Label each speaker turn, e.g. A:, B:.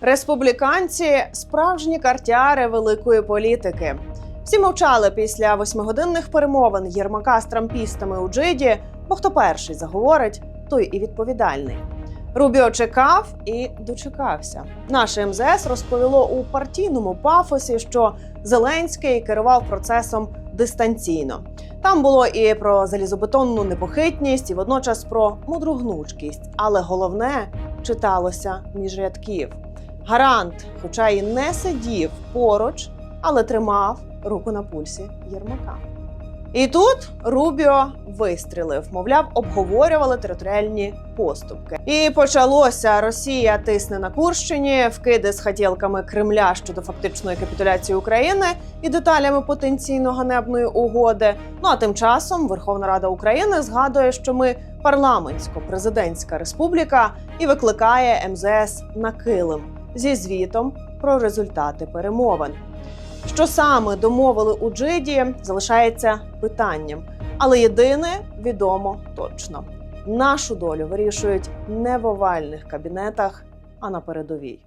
A: Республіканці справжні картяри великої політики. Всі мовчали після восьмигодинних перемовин Єрмака з трампістами у Джиді, бо хто перший заговорить, той і відповідальний. Рубіо чекав і дочекався. Наше МЗС розповіло у партійному пафосі, що Зеленський керував процесом дистанційно. Там було і про залізобетонну непохитність, і водночас про мудру гнучкість. Але головне читалося між рядків. Гарант, хоча й не сидів поруч, але тримав руку на пульсі Єрмака. І тут Рубіо вистрілив, мовляв, обговорювали територіальні поступки. І почалося Росія тисне на Курщині, вкиди з хотілками Кремля щодо фактичної капітуляції України і деталями потенційно ганебної угоди. Ну а тим часом Верховна Рада України згадує, що ми парламентсько-президентська республіка і викликає МЗС на килим зі звітом про результати перемовин. Що саме домовили у Джиді, залишається питанням, але єдине відомо точно: нашу долю вирішують не в овальних кабінетах, а на передовій.